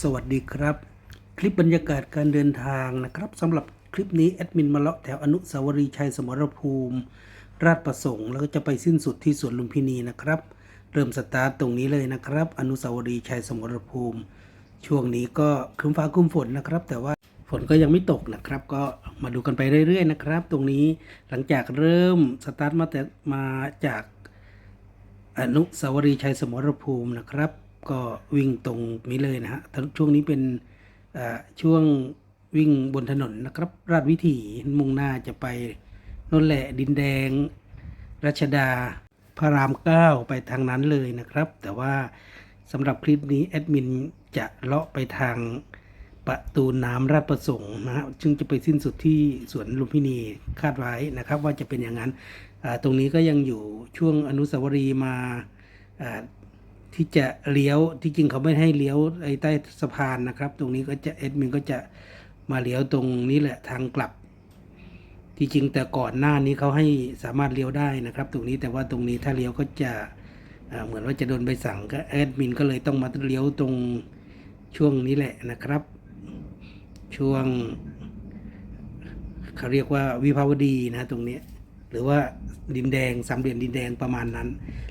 สวัสดีครับ คลิปบรรยากาศการเดินทางนะครับสำหรับคลิปนี้แอดมินมาเลาะแถวอนุสาวรีย์ชัยสมรภูมิ ราชประสงค์แล้วก็จะไปสิ้นสุดที่สวนลุมพินีนะครับ เริ่มสตาร์ตตรงนี้เลยนะครับ อนุสาวรีย์ชัยสมรภูมิ ช่วงนี้ก็ครึ้มฟ้าครึ้มฝนนะครับ แต่ว่าฝนก็ยังไม่ตกนะครับ ก็มาดูกันไปเรื่อยๆนะครับ ตรงนี้หลังจากเริ่มสตาร์ทมาแต่มาจากอนุสาวรีย์ชัยสมรภูมินะครับ ก็วิ่งตรงนี้เลยนะฮะทั้งช่วงนี้เป็นช่วงวิ่งบนถนนนะครับ ราชวิถีมุ่งหน้าจะไปนนแหละดินแดง รัชดา พระรามเก้าไปทางนั้นเลยนะครับ แต่ว่าสำหรับคลิปนี้แอดมินจะเลาะไปทางประตูน้ำราชประสงค์นะฮะซึ่งจะไปสิ้นสุดที่สวนลุมพินีคาดไว้นะครับ ว่าจะเป็นอย่างนั้น ตรงนี้ก็ยังอยู่ช่วงอนุสาวรีย์มา ที่จะเลี้ยวที่จริงเขาไม่ให้เลี้ยวไอ้ใต้สะพานนะครับ ตรงนี้ก็จะแอดมินก็จะมาเลี้ยวตรงนี้แหละทางกลับ ที่จริงแต่ก่อนหน้านี้เขาให้สามารถเลี้ยวได้นะครับ ตรงนี้แต่ว่าตรงนี้ถ้าเลี้ยวก็จะเหมือนว่าจะโดนใบสั่งก็แอดมินก็เลยต้องมาเลี้ยวตรงช่วงนี้แหละนะครับ ช่วงเขาเรียกว่าวิภาวดีนะตรงนี้ หรือว่าดินแดงสามเหลี่ยมดินแดงประมาณนั้น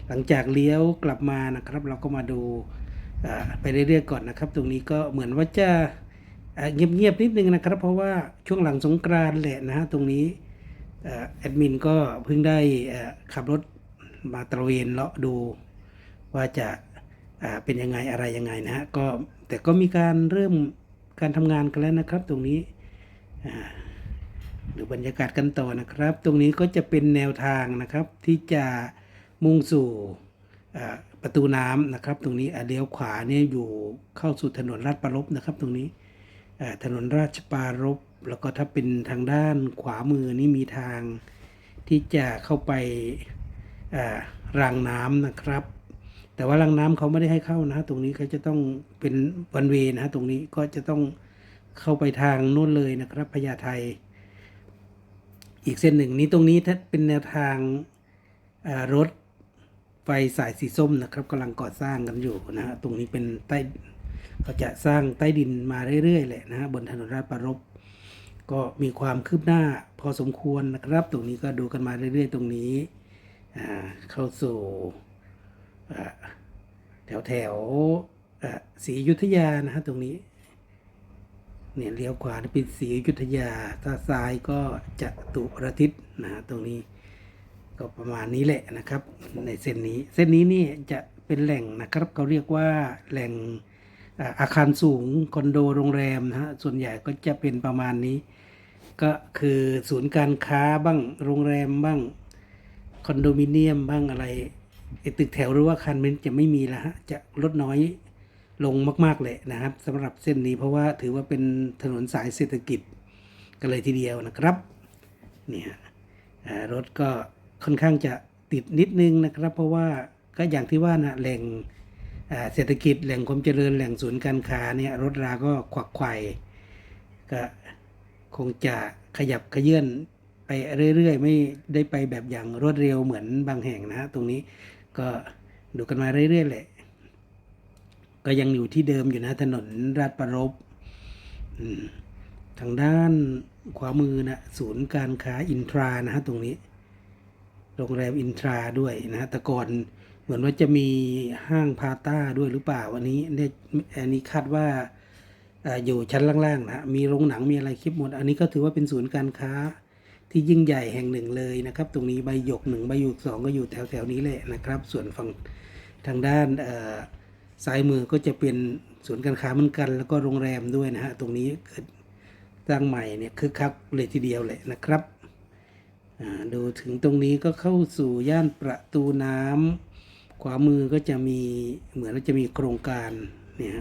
หลังจากเลี้ยวกลับมานะครับ เราก็มาดูไปเรื่อยๆก่อนนะครับ ตรงนี้ก็เหมือนว่าจะเงียบๆนิดนึงนะครับ เพราะว่าช่วงหลังสงกรานต์แหละนะฮะตรงนี้แอดมินก็เพิ่งได้ขับรถมาตระเวนเลาะดูว่าจะเป็นยังไงอะไรยังไงนะฮะก็แต่ก็มีการเริ่มการทำงานกันแล้วนะครับ ตรงนี้ ดูบรรยากาศกันต่อนะครับ ตรงนี้ก็จะเป็นแนวทางนะครับที่จะมุ่งสู่ประตูน้ำนะครับ ตรงนี้เลี้ยวขวาเนี่ยอยู่เข้าสู่ถนนลาดประลบนะครับ ตรงนี้ถนนราชปารบแล้วก็ถ้าเป็นทางด้านขวามือนี่มีทางที่จะเข้าไปรางน้ำนะครับ แต่ว่ารางน้ำเขาไม่ได้ให้เข้านะ ตรงนี้เขาจะต้องเป็นวันเวนะตรงนี้ก็จะต้องเข้าไปทางโน้นเลยนะครับพญาไท อีกเส้นหนึ่งนี้ตรงนี้ถ้าเป็นแนวทางรถไฟสายสีส้มนะครับกำลังก่อสร้างกันอยู่นะฮะตรงนี้เป็นใต้ก็จะสร้างใต้ดินมาเรื่อยๆแหละนะฮะบนถนนราชประรบก็มีความคืบหน้าพอสมควรนะครับ ตรงนี้ก็ดูกันมาเรื่อยๆ ตรงนี้เข้าสู่แถวแถวศรีอยุธยานะฮะตรงนี้ เนี่ยเลี้ยวขวาเป็นศรีอยุธยา ถ้าซ้ายก็จะตุรทิศนะฮะตรงนี้ก็ประมาณนี้แหละนะครับ ในเส้นนี้ เส้นนี้นี่จะเป็นแหล่งนะครับเขาเรียกว่าแหล่งอาคารสูงคอนโดโรงแรมนะฮะส่วนใหญ่ก็จะเป็นประมาณนี้ ก็คือศูนย์การค้าบ้างโรงแรมบ้างคอนโดมิเนียมบ้างอะไรไอ้ตึกแถวหรือว่าอาคันมันจะไม่มีแล้วฮะจะลดน้อย ลงมากๆเลยนะครับสำหรับเส้นนี้เพราะว่าถือว่าเป็นถนนสายเศรษฐกิจกันเลยทีเดียวนะครับเนี่ยรถก็ค่อนข้างจะติดนิดนึงนะครับ เพราะว่าก็อย่างที่ว่านะแหล่งเศรษฐกิจแหล่งความเจริญแหล่งศูนย์การค้าเนี่ยรถราก็ขวักไขว่ก็คงจะขยับขยื่นไปเรื่อยๆ ไม่ได้ไปแบบอย่างรวดเร็วเหมือนบางแห่งนะฮะตรงนี้ก็ดูกันมาเรื่อยๆแหละ ก็ยังอยู่ที่เดิมอยู่นะถนนราชประรบทางด้านขวามือนะศูนย์การค้าอินทรานะฮะตรงนี้ โรงแรมอินทราด้วยนะฮะแต่ก่อนเหมือนว่าจะมีห้างพาต้าด้วยหรือเปล่าอันนี้เนี่ยอันนี้คาดว่าอยู่ชั้นล่างๆนะมีโรงหนังมีอะไรคลิปหมด อันนี้ก็ถือว่าเป็นศูนย์การค้าที่ยิ่งใหญ่แห่งหนึ่งเลยนะครับ ตรงนี้ใบหยกหนึ่งใบหยกสองก็อยู่แถวๆนี้แหละนะครับ ส่วนฝั่งทางด้านอ ซ้ายมือก็จะเป็นศูนย์การค้าเหมือนกัน แล้วก็โรงแรมด้วยนะฮะ ตรงนี้เกิดสร้างใหม่เนี่ยคึกคักเลยทีเดียวเลยนะครับอ่าดูถึงตรงนี้ก็เข้าสู่ย่านประตูน้ำขวามือก็จะมีเหมือนจะมีโครงการเนี่ย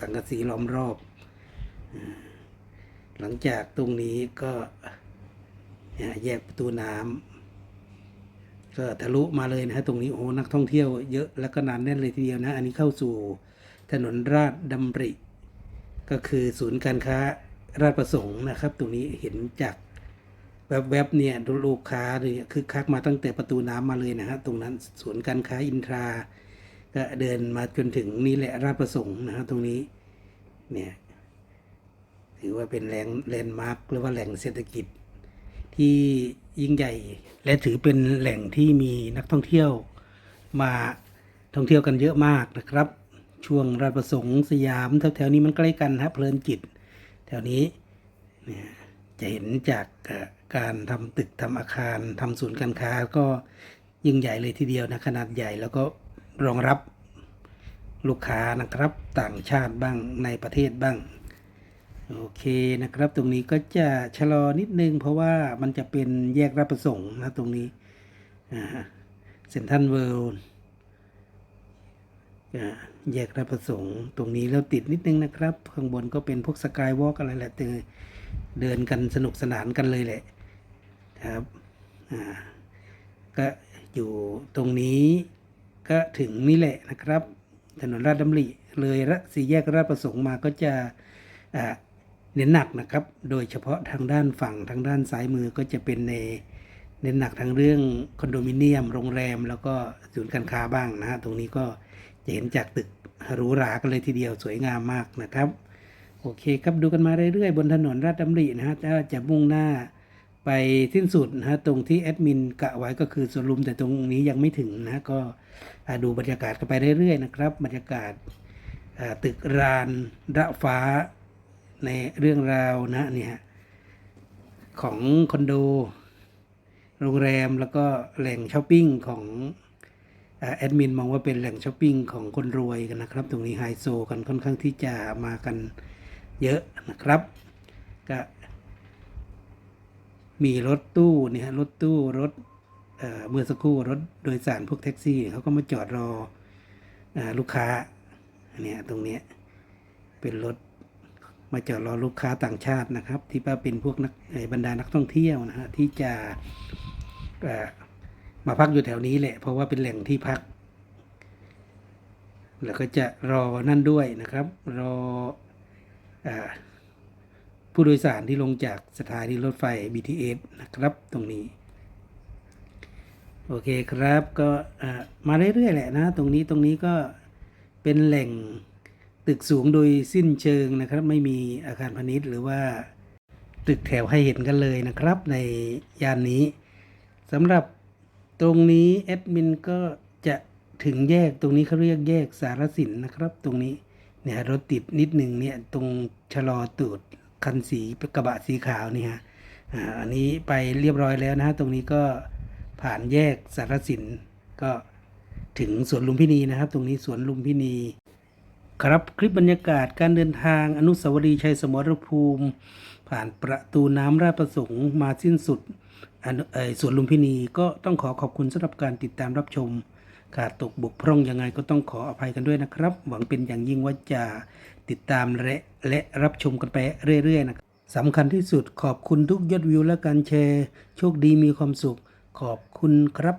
สังกะสีล้อมรอบ หลังจากตรงนี้ก็แยกประตูน้ำ ก็ทะลุมาเลยนะฮะตรงนี้โอ้นักท่องเที่ยวเยอะแล้วก็นานแน่นเลยทีเดียวนะ อันนี้เข้าสู่ถนนราชดำริ ก็คือศูนย์การค้าราชประสงค์นะครับ ตรงนี้เห็นจากแวบๆเนี่ยดูลูกค้าเนี่ยคือคักมาตั้งแต่ประตูน้ำมาเลยนะฮะตรงนั้นศูนย์การค้าอินทราก็เดินมาจนถึงนี่แหละราชประสงค์นะฮะตรงนี้เนี่ยถือว่าเป็นแหล่งแลนด์มาร์คหรือว่าแหล่งเศรษฐกิจ ที่ยิ่งใหญ่และถือเป็นแหล่งที่มีนักท่องเที่ยว มาท่องเที่ยวกันเยอะมากนะครับ ช่วงราชประสงค์สยามแถวๆนี้มันใกล้กันฮะเพลินจิต แถวนี้เนี่ยจะเห็นจากการทำตึกทำอาคารทำศูนย์การค้าก็ยิ่งใหญ่เลยทีเดียวนะขนาดใหญ่แล้วก็รองรับลูกค้านะครับต่างชาติบ้างในประเทศบ้าง โอเคนะครับตรงนี้ก็จะชะลอนิดนึง เพราะว่ามันจะเป็นแยกรับประสงค์นะตรงนี้เซ็นทรัลเวิลด์แยกรับประสงค์ ตรงนี้แล้วติดนิดนึงนะครับ ข้างบนก็เป็นพวกสกายวอล์กอะไรแหละเดินเดินกันสนุกสนานกันเลยแหละครับก็อยู่ตรงนี้ก็ถึงนี่แหละนะครับ ถนนราชดำริเลยละสี่แยกราชประสงค์มาก็จะอ่า เน้นหนักนะครับ โดยเฉพาะทางด้านฝั่งทางด้านซ้ายมือก็จะเป็นในเน้นหนักทางเรื่องคอนโดมิเนียม โรงแรม แล้วก็ศูนย์การค้าบ้างนะฮะตรงนี้ก็จะเห็นจากตึกหรูหรากันเลยทีเดียวสวยงามมากนะครับโอเคครับดูกันมาเรื่อยๆ บนถนนราชดำรินะฮะถ้าจะมุ่งหน้าไปสิ้นสุดนะฮะตรงที่แอดมินกะไว้ก็คือสวนลุมแต่ตรงนี้ยังไม่ถึงนะก็ดูบรรยากาศกันไปเรื่อยๆนะครับบรรยากาศตึกรานระฟ้า ในเรื่องราวนะเนี่ยของคอนโด โรงแรมแล้วก็แหล่งช้อปปิ้งของอแอดมินมองว่าเป็นแหล่งช้อปปิ้งของคนรวยกันนะครับ ตรงนี้ไฮโซกันค่อนข้างที่จะมากันเยอะนะครับ ก็มีรถตู้เนี่ยรถตู้รถเอ่อเมื่อสักครู่รถโดยสารพวกแท็กซี่เขาก็มาจอดรออลูกค้าเนี่ยตรงนี้เป็นรถ มาจอดรอลูกค้าต่างชาตินะครับ ที่ว่าเป็นพวกนักบรรดานักท่องเที่ยวนะฮะที่จะมาพักอยู่แถวนี้แหละ เพราะว่าเป็นแหล่งที่พัก แล้วก็จะรอนั่นด้วยนะครับ รออผู้โดยสารที่ลงจากสถานีรถไฟ BTS นะครับตรงนี้ โอเคครับก็มาเรื่อยๆแหละนะ ตรงนี้ตรงนี้ก็เป็นแหล่ง ตึกสูงโดยสิ้นเชิงนะครับ ไม่มีอาคารพาณิชย์หรือว่าตึกแถวให้เห็นกันเลยนะครับ ในย่านนี้สำหรับตรงนี้แอดมินก็จะถึงแยกตรงนี้เขาเรียกแยกสารสินนะครับ ตรงนี้เนี่ยรถติดนิดหนึ่งเนี่ยตรงชะลอตูดคันสีกระบะสีขาวนี่ฮะอันนี้ไปเรียบร้อยแล้วนะฮะตรงนี้ก็ผ่านแยกสารสินก็ถึงสวนลุมพินีนะครับ ตรงนี้สวนลุมพินี ครับคลิปบรรยากาศการเดินทางอนุสาวรีย์ชัยสมรภูมิ ผ่านประตูน้ำราชประสงค์มาสิ้นสุดสวนลุมพินีก็ต้องขอขอบคุณสำหรับการติดตามรับชมขาดตกบกพร่องยังไงก็ต้องขออภัยกันด้วยนะครับ หวังเป็นอย่างยิ่งว่าจะติดตามและและรับชมกันไปเรื่อยๆนะครับสำคัญที่สุดขอบคุณทุกยอดวิวและการแชร์ โชคดีมีความสุขขอบคุณครับ